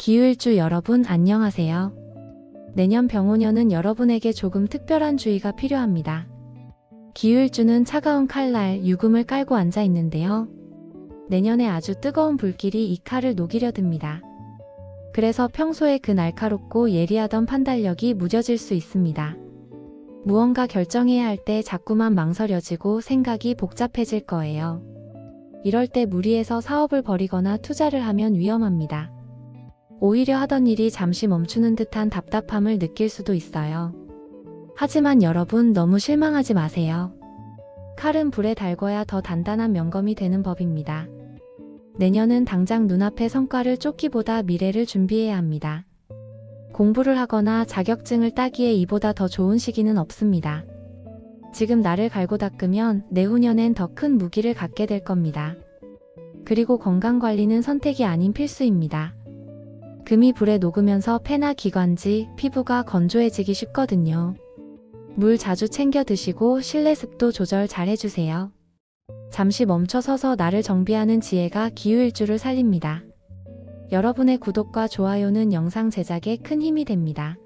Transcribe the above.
기후일주 여러분 안녕하세요. 내년 병오년은 여러분에게 조금 특별한 주의가 필요합니다. 기후일주는 차가운 칼날 유금을 깔고 앉아 있는데요. 내년에 아주 뜨거운 불길이 이 칼을 녹이려 듭니다. 그래서 평소에 그 날카롭고 예리하던 판단력이 무뎌질 수 있습니다. 무언가 결정해야 할 때 자꾸만 망설여지고 생각이 복잡해질 거예요. 이럴 때 무리해서 사업을 벌이거나 투자를 하면 위험합니다. 오히려 하던 일이 잠시 멈추는 듯한 답답함을 느낄 수도 있어요. 하지만 여러분 너무 실망하지 마세요. 칼은 불에 달궈야 더 단단한 명검이 되는 법입니다. 내년은 당장 눈앞의 성과를 쫓기보다 미래를 준비해야 합니다. 공부를 하거나 자격증을 따기에 이보다 더 좋은 시기는 없습니다. 지금 나를 갈고 닦으면 내후년엔 더 큰 무기를 갖게 될 겁니다. 그리고 건강관리는 선택이 아닌 필수입니다. 금이 불에 녹으면서 폐나 기관지, 피부가 건조해지기 쉽거든요. 물 자주 챙겨 드시고 실내 습도 조절 잘 해주세요. 잠시 멈춰 서서 나를 정비하는 지혜가 기후일주를 살립니다. 여러분의 구독과 좋아요는 영상 제작에 큰 힘이 됩니다.